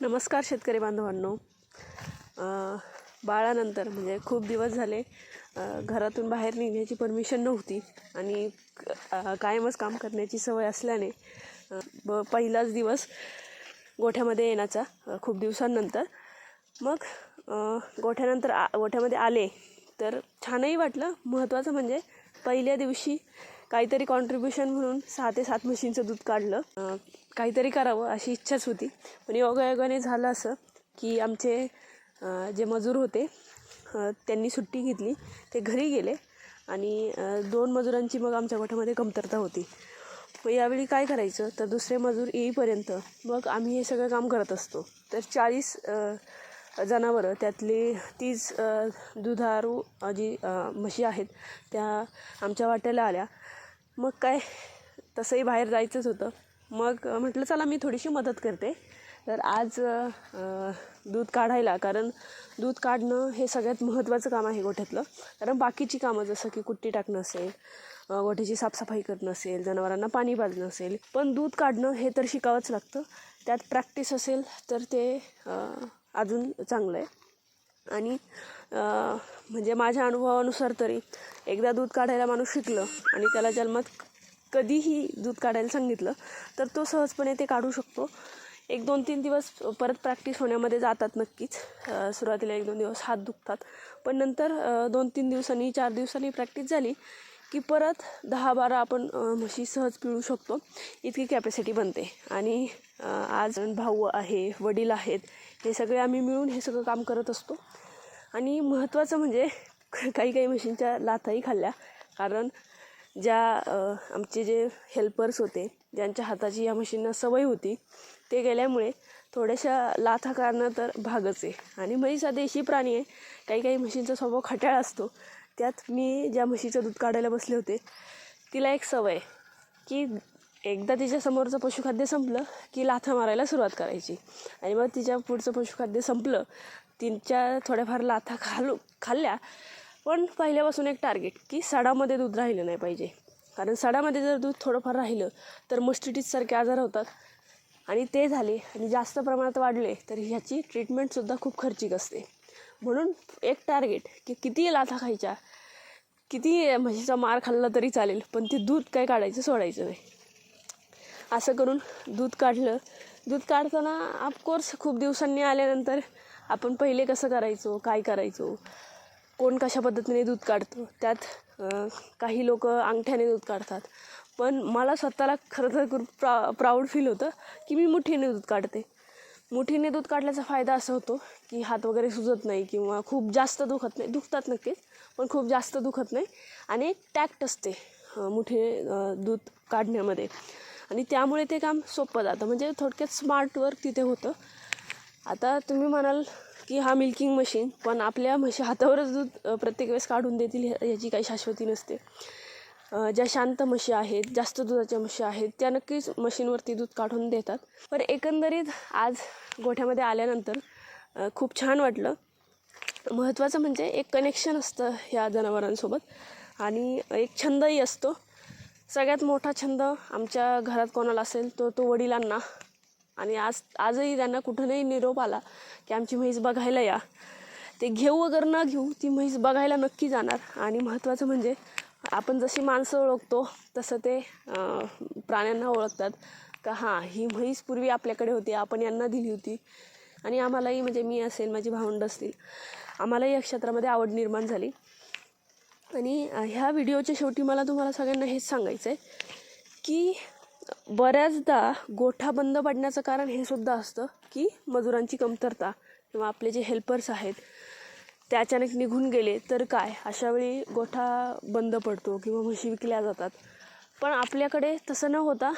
नमस्कार शेतकरी बांधवांनो. बाळानंतर म्हणजे खूप दिवस झाले घरातून बाहेर निघण्याची परमिशन नव्हती आणि कायमच काम करण्याची सवय असल्याने ब पहिलाच दिवस गोठ्यामध्ये येण्याचा खूप दिवसांनंतर. मग गोठ्यानंतर आ गोठ्यामध्ये आले तर छानही वाटलं. महत्त्वाचं म्हणजे पहिल्या दिवशी काहीतरी कॉन्ट्रीब्युशन म्हणून सहा ते सात म्हशींचं दूध काढलं. काहीतरी करावं अशी इच्छाच होती. पण योगायोगाने झालं असं की आमचे जे मजूर होते त्यांनी सुट्टी घेतली. ते घरी गेले आणि दोन मजुरांची मग आमच्या गोठ्यामध्ये कमतरता होती. मग यावेळी काय करायचं? तर दुसरे मजूर येईपर्यंत मग आम्ही हे सगळं काम करत असतो. तर चाळीस जनावरं त्यातली तीस दुधारू जी म्हशी आहेत त्या आमच्या वाट्याला आल्या. मग काय? तसंही बाहेर जायचंच होतं. मग म्हटलं चला मी थोडीशी मदत करते. तर आज दूध काढायला कारण दूध काढणं हे सगळ्यात महत्त्वाचं काम आहे गोठ्यातलं. कारण बाकीची कामं जसं की कुट्टी टाकणं असेल गोठ्याची साफसफाई करणं असेल जनावरांना पाणी पाजणं असेल पण दूध काढणं हे तर शिकावंच लागतं. त्यात प्रॅक्टिस असेल तर ते अजून चांगलं आहे. आणि म्हणजे माझ्या अनुभवानुसार तरी एकदा दूध काढायला माणूस शिकलं आणि त्याला जन्मात कधीही दूध काढायला सांगितलं तर तो सहजपणे ते काढू शकतो. एक दोन तीन दिवस परत प्रॅक्टिस होण्यामध्ये जातात नक्कीच. सुरुवातीला एक दोन दिवस हात दुखतात. पण नंतर दोन तीन दिवसांनी चार दिवसांनी प्रॅक्टिस झाली की परत दहा बारा आपण म्हशी सहज पिळू शकतो. इतकी कॅपॅसिटी बनते. आणि आज भाऊ आहे वडील आहेत हे सगळे आम्ही मिळून हे सगळं काम करत असतो. आणि महत्त्वाचं म्हणजे काही काही म्हशींच्या लाथाही खाल्ल्या. कारण ज्या आमचे जे हेल्पर्स होते ज्यांच्या हाताची या म्हशींना सवय होती ते गेल्यामुळे थोड्याशा लाथाकारणं तर भागच आहे. आणि म्हैस हा देशी प्राणी आहे काही काही म्हशींचा स्वभाव खट्याळ असतो. त्यात मी ज्या म्हशीचं दूध काढायला बसले होते तिला एक सवय की एकदा तिच्या समोरचं पशुखाद्य संपलं की लाथा मारायला सुरुवात करायची. आणि मग तिच्या पुढचं पशुखाद्य संपलं तिच्या थोड्याफार लाथा खालू खाल्ल्या पण पहिल्यापासून एक टार्गेट की सडामध्ये दूध राहिलं नाही पाहिजे. कारण सडामध्ये जर दूध थोडंफार राहिलं तर मस्टिटीजसारखे आजार होतात. आणि ते झाले आणि जास्त प्रमाणात वाढले तर ह्याची ट्रीटमेंटसुद्धा खूप खर्चिक असते. म्हणून एक टार्गेट की किती लाथा खायच्या किती म्हशीचा मार खाल्ला तरी चालेल पण ते दूध काय काढायचं सोडायचं नाही. असं करून दूध काढलं. दूध काढताना ऑफकोर्स खूप दिवसांनी आल्यानंतर आपण पहिले कसं करायचो काय करायचो? कोण कशा पद्धतीने दूध काढतो त्यात काही लोक अंगठ्याने दूध काढतात. पण मला स्वतःला खरं तर खूप प्रा प्राऊड फील होतं की मी मुठीने दूध काढते. मुठीने दूध काढल्याचा फायदा असा होतो की हात वगैरे सुजत नाही किंवा खूप जास्त दुखत नाही दुखतात नक्कीच पण खूप जास्त दुखत नाही. आणि एक टॅक्ट असते मुठीने दूध काढण्यामध्ये. आणि त्यामुळे ते काम सोपं जातं. म्हणजे थोडक्यात स्मार्ट वर्क तिथे होतं. आता तुम्ही म्हणाल की हा मिल्किंग मशीन पण आपल्या म्हशी हातावरच दूध प्रत्येक वेळेस काढून देतील ह्या- याची काही शाश्वती नसते. ज्या शांत म्हशी आहेत जास्त दुधाच्या म्हशी आहेत त्या नक्कीच मशीनवरती दूध काढून देतात. पण एकंदरीत आज गोठ्यामध्ये आल्यानंतर खूप छान वाटलं. महत्त्वाचं म्हणजे एक कनेक्शन असतं ह्या जनावरांसोबत आणि एक छंदही असतो. सगळ्यात मोठा छंद आमच्या घरात कोणाला असेल तो तो वडिलांना आणि आज आजही त्यांना कुठूनही निरोप आला की आमची म्हैस बघायला या. ते घेऊ वगैरे न घेऊ ती म्हैस बघायला नक्की जाणार. आणि महत्त्वाचं म्हणजे आपण जशी माणसं ओळखतो तसं ते प्राण्यांना ओळखतात. का हां ही म्हैस पूर्वी आपल्याकडे होती आपण यांना दिली होती. आणि आम्हालाही म्हणजे मी असेल माझी भावंड असतील आम्हालाही या क्षेत्रामध्ये आवड निर्माण झाली. आणि ह्या व्हिडिओच्या शेवटी मला तुम्हाला सगळ्यांना हेच सांगायचं आहे की बऱ्याचदा गोठा बंद पडण्याचं कारण हे सुद्धा असतं की मजुरांची कमतरता किंवा आपले जे हेल्पर्स आहेत ते अचानक निघून गेले तर काय? अशा वेळी गोठा बंद पडतो किंवा म्हशी विकल्या जातात. पण आपल्याकडे तसं न होता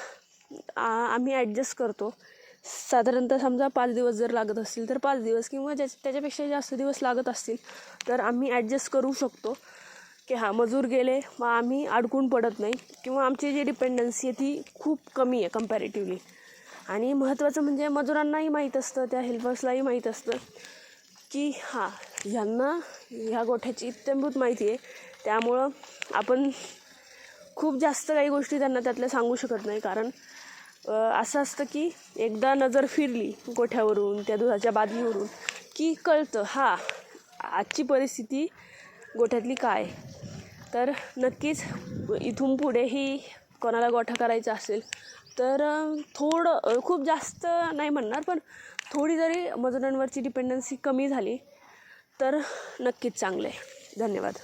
आ- आम्ही ॲडजस्ट करतो. साधारणतः समजा पाच दिवस जर लागत असतील तर पाच दिवस किंवा ज्या त्याच्यापेक्षा जास्त दिवस लागत असतील तर आम्ही ॲडजस्ट करू शकतो. की हां मजूर गेले मग आम्ही अडकून पडत नाही. किंवा आमची जी डिपेंडन्सी आहे ती खूप कमी आहे कम्पॅरेटिवली आणि महत्त्वाचं म्हणजे मजुरांनाही माहीत असतं त्या हेल्पर्सलाही माहीत असतं की हां ह्यांना ह्या गोठ्याची इत्यंभूत माहिती आहे. त्यामुळं आपण खूप जास्त काही गोष्टी त्यांना त्यातल्या सांगू शकत नाही. कारण असं असतं की एकदा नजर फिरली गोठ्यावरून त्या दुधाच्या बादलीवरून की कळतं हां आजची परिस्थिती गोठ्यातली काय तर नक्कीच इथून पुढेही कोणाला गोठा करायचा असेल तर थोडं खूप जास्त नाही म्हणणार पण थोडी जरी मजुरांवरची डिपेंडन्सी कमी झाली तर नक्कीच चांगलं आहे. धन्यवाद.